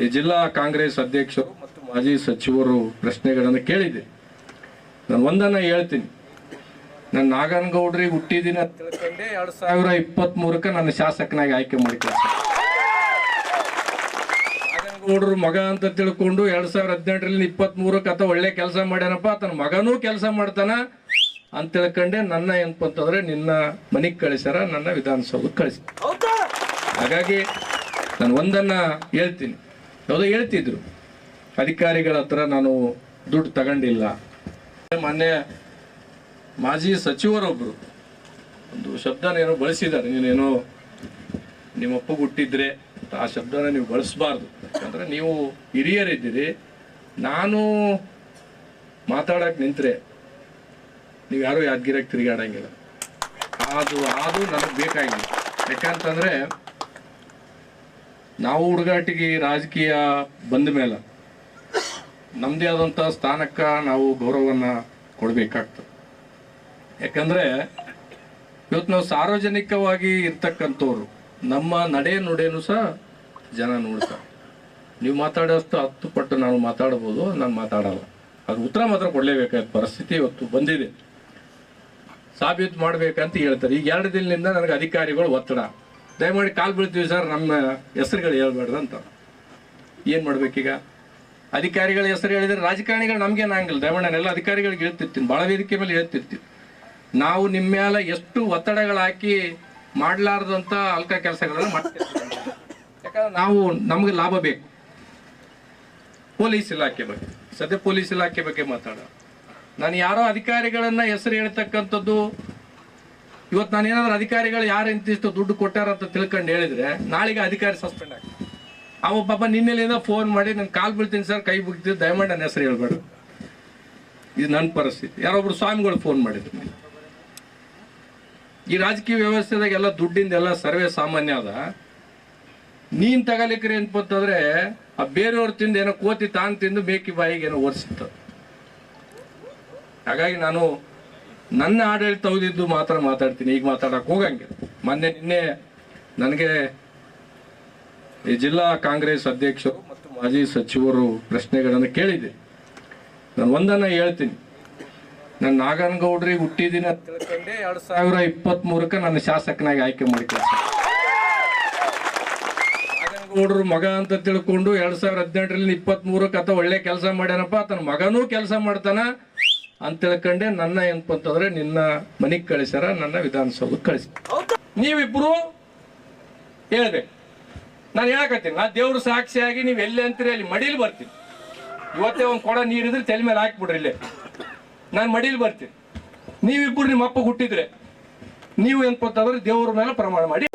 ಈ ಜಿಲ್ಲಾ ಕಾಂಗ್ರೆಸ್ ಅಧ್ಯಕ್ಷರು ಮತ್ತು ಮಾಜಿ ಸಚಿವರು ಪ್ರಶ್ನೆಗಳನ್ನು ಕೇಳಿದೆ ನಾನು ಒಂದನ್ನು ಹೇಳ್ತೀನಿ. ನಾನು ನಾಗನಗೌಡ್ರಿಗೆ ಹುಟ್ಟಿದಿನ ಅಂತ ತಿಳ್ಕೊಂಡೆ ಎರಡು ಸಾವಿರ ಇಪ್ಪತ್ತ್ ಮೂರಕ್ಕೆ ನನ್ನ ಶಾಸಕನಾಗಿ ಆಯ್ಕೆ ಮಾಡಿ ನಾಗನಗೌಡರು ಮಗ ಅಂತ ತಿಳ್ಕೊಂಡು ಎರಡು ಸಾವಿರ ಹದಿನೆಂಟರಲ್ಲಿ ಇಪ್ಪತ್ತ್ ಮೂರಕ್ಕೆ ಅಥವಾ ಒಳ್ಳೆ ಕೆಲಸ ಮಾಡ್ಯಾನಪ್ಪ. ತನ್ನ ಮಗನೂ ಕೆಲಸ ಮಾಡ್ತಾನ ಅಂತ ತಿಳ್ಕೊಂಡೆ. ನನ್ನ ಏನಪ್ಪ ಅಂತಂದ್ರೆ ನಿನ್ನ ಮನೆಗೆ ಕಳಿಸ್ಯಾರ ನನ್ನ ವಿಧಾನಸೌಧಕ್ಕೆ ಕಳಿಸಿ ಹಾಗಾಗಿ ನಾನು ಒಂದನ್ನು ಹೇಳ್ತೀನಿ. ಯಾವುದೋ ಹೇಳ್ತಿದ್ರು. ಅಧಿಕಾರಿಗಳ ಹತ್ರ ನಾನು ದುಡ್ಡು ತಗೊಂಡಿಲ್ಲ. ಮೊನ್ನೆ ಮಾಜಿ ಸಚಿವರೊಬ್ಬರು ಒಂದು ಶಬ್ದನೇನೋ ಬಳಸಿದ್ದಾರೆ. ನೀನೇನೋ ನಿಮ್ಮಪ್ಪ ಹುಟ್ಟಿದ್ರೆ ಆ ಶಬ್ದನ ನೀವು ಬಳಸಬಾರ್ದು. ಯಾಕಂದರೆ ನೀವು ಹಿರಿಯರಿದ್ದೀರಿ. ನಾನು ಮಾತಾಡಕ್ ನಿಂತರೆ ನೀವು ಯಾರು ಯಾದಗಿರಾಗಿ ತಿರುಗಾಡಂಗಿಲ್ಲ. ಅದು ಅದು ನನಗೆ ಬೇಕಾಗಿಲ್ಲ. ಯಾಕಂತಂದ್ರೆ ನಾವು ಹುಡುಗಾಟಿಗೆ ರಾಜಕೀಯ ಬಂದ ಮೇಲೆ ನಮ್ಮದೇ ಆದಂಥ ಸ್ಥಾನಕ್ಕೆ ನಾವು ಗೌರವವನ್ನು ಕೊಡಬೇಕಾಗ್ತದೆ. ಯಾಕಂದ್ರೆ ಇವತ್ತು ನಾವು ಸಾರ್ವಜನಿಕವಾಗಿ ಇರ್ತಕ್ಕಂಥವ್ರು, ನಮ್ಮ ನಡೆ ನುಡೇನೂ ಸಹ ಜನ ನೋಡ್ತಾರೆ. ನೀವು ಮಾತಾಡೋಷ್ಟು ಹತ್ತು ಪಟ್ಟು ನಾನು ಮಾತಾಡ್ಬೋದು, ನಾನು ಮಾತಾಡಲ್ಲ. ಅದು ಉತ್ತರ ಮಾತ್ರ ಕೊಡಲೇಬೇಕಾದ ಪರಿಸ್ಥಿತಿ ಇವತ್ತು ಬಂದಿದೆ. ಸಾಬೀತು ಮಾಡ್ಬೇಕಂತ ಹೇಳ್ತಾರೆ. ಈಗ ಎರಡು ದಿನದಿಂದ ನನಗೆ ಅಧಿಕಾರಿಗಳು ಒತ್ತಡ. ದಯಮಾಡಿ ಕಾಲು ಬೀಳ್ತೀವಿ ಸರ್, ನಮ್ಮ ಹೆಸರುಗಳು ಹೇಳ್ಬಾರ್ದು ಅಂತ. ಏನು ಮಾಡ್ಬೇಕೀಗ? ಅಧಿಕಾರಿಗಳ ಹೆಸರು ಹೇಳಿದರೆ ರಾಜಕಾರಣಿಗಳು ನಮಗೇನು ಆಗಂಗಿಲ್ಲ. ದಯಮಾಡಿ ನಾನೆಲ್ಲ ಅಧಿಕಾರಿಗಳಿಗೆ ಹೇಳ್ತಿರ್ತೀನಿ. ಭಾಳ ವೇದಿಕೆ ಮೇಲೆ ಹೇಳ್ತಿರ್ತೀವಿ ನಾವು ನಿಮ್ಮ ಮೇಲೆ ಎಷ್ಟು ಒತ್ತಡಗಳು ಹಾಕಿ ಮಾಡಲಾರ್ದಂಥ ಅಲ್ಕ ಕೆಲಸಗಳನ್ನ ಮಾಡ್ತೀವಿ. ಯಾಕಂದ್ರೆ ನಾವು ನಮಗೆ ಲಾಭ ಬೇಕು. ಪೊಲೀಸ್ ಇಲಾಖೆ ಬಗ್ಗೆ. ಸದ್ಯ ಪೊಲೀಸ್ ಇಲಾಖೆ ಬಗ್ಗೆ ಮಾತಾಡೋಣ. ನಾನು ಯಾರೋ ಅಧಿಕಾರಿಗಳನ್ನ ಹೆಸರು ಹೇಳ್ತಕ್ಕಂಥದ್ದು ಇವತ್ತು ನಾನು ಏನಾದ್ರೂ ಅಧಿಕಾರಿಗಳು ಯಾರು ಇಂತಿಷ್ಟು ದುಡ್ಡು ಕೊಟ್ಟಾರ ಅಂತ ತಿಳ್ಕೊಂಡು ಹೇಳಿದ್ರೆ ನಾಳೆಗೆ ಅಧಿಕಾರಿ ಸಸ್ಪೆಂಡ್ ಆಗ್ತದೆ ಅವ ಪಾಪ ನಿನ್ನೆಲಿಂದ ಫೋನ್ ಮಾಡಿ ನಾನು ಕಾಲು ಬೀಳ್ತೀನಿ ಸರ್, ಕೈ ಬಿಡ್ತೀನಿ ದಯಮಾಡಿ ನನ್ನ ಹೆಸರು ಹೇಳ್ಬೇಡ. ಇದು ನನ್ನ ಪರಿಸ್ಥಿತಿ. ಯಾರೊಬ್ರು ಸ್ವಾಮಿಗಳು ಫೋನ್ ಮಾಡಿದ್ರು. ಈ ರಾಜಕೀಯ ವ್ಯವಸ್ಥೆದಾಗ ಎಲ್ಲ ದುಡ್ಡಿಂದ ಎಲ್ಲ ಸರ್ವೇ ಸಾಮಾನ್ಯ ಅದ. ನೀನ್ ತಗಲಿಕ್ರಿ ಅಂತಂದ್ರೆ ಆ ಬೇರೆಯವ್ರು ತಿಂದು ಏನೋ ಕೋತಿ ತಾನು ತಿಂದು ಬೇಕಿ ಬಾಯಿಗೆ ಏನೋ ಒರೆಸಿತ್ತು ಹಾಗಾಗಿ ನಾನು ನನ್ನ ಆಡಳಿತ ಹೋಗಿದ್ದು ಮಾತ್ರ ಮಾತಾಡ್ತೀನಿ, ಈಗ ಮಾತಾಡಕ್ಕೆ ಹೋಗಂಗಿಲ್ಲ. ಮೊನ್ನೆ, ನಿನ್ನೆ ನನಗೆ ಈ ಜಿಲ್ಲಾ ಕಾಂಗ್ರೆಸ್ ಅಧ್ಯಕ್ಷರು ಮತ್ತು ಮಾಜಿ ಸಚಿವರು ಪ್ರಶ್ನೆಗಳನ್ನು ಕೇಳಿದೆ ನಾನು ಒಂದನ್ನು ಹೇಳ್ತೀನಿ. ನಾನು ನಾಗನಗೌಡ್ರಿಗೆ ಹುಟ್ಟಿದಿನ ಅಂತ ತಿಳ್ಕೊಂಡೆ ಎರಡು ಸಾವಿರ ಇಪ್ಪತ್ತ್ ಮೂರಕ್ಕೆ ನನ್ನ ಶಾಸಕನಾಗಿ ಆಯ್ಕೆ ಮಾಡಿಕೊಳ್ತೀನಿ ನಾಗನಗೌಡರು ಮಗ ಅಂತ ತಿಳ್ಕೊಂಡು ಎರಡು ಸಾವಿರದ ಹದಿನೆಂಟರಲ್ಲಿ ಇಪ್ಪತ್ತ್ ಮೂರಕ್ಕೆ ಅಥವಾ ಒಳ್ಳೆ ಕೆಲಸ ಮಾಡ್ಯಾನಪ್ಪ. ತನ್ನ ಮಗನೂ ಕೆಲಸ ಮಾಡ್ತಾನ. ಅಂತ ತಿಳ್ಕೊಂಡೆ ನನ್ನ ಏನಪ್ಪ ಅಂತಂದ್ರೆ ನಿನ್ನ ಮನೆಗೆ ಕಳಿಸ್ಯಾರ ನನ್ನ ವಿಧಾನಸೌಧಕ್ಕೆ ಕಳಿಸ ನೀವಿಬ್ರು ಹೇಳ್ಬೇಕು. ನಾನು ಹೇಳಕತ್ತೀನಿ ನಾ ದೇವ್ರ ಸಾಕ್ಷಿಯಾಗಿ ನೀವು ಎಲ್ಲಿ ಅಂತೀರಿ ಅಲ್ಲಿ ಮಡಿಲಿ ಬರ್ತೀನಿ. ಇವತ್ತೇ ಒಂದು ಕೊಡ ನೀರಿದ್ರೆ ತಲೆ ಮೇಲೆ ಹಾಕ್ಬಿಡ್ರಿ ಇಲ್ಲೇ. ನಾನು ಮಡಿಲಿ ಬರ್ತೀನಿ. ನೀವಿಬ್ಬರು ನಿಮ್ಮ ಅಪ್ಪ ಹುಟ್ಟಿದ್ರೆ ನೀವು ಏನಪ್ಪ ಅಂತಂದ್ರೆ ದೇವ್ರ ಮೇಲೆ ಪ್ರಮಾಣ ಮಾಡಿ.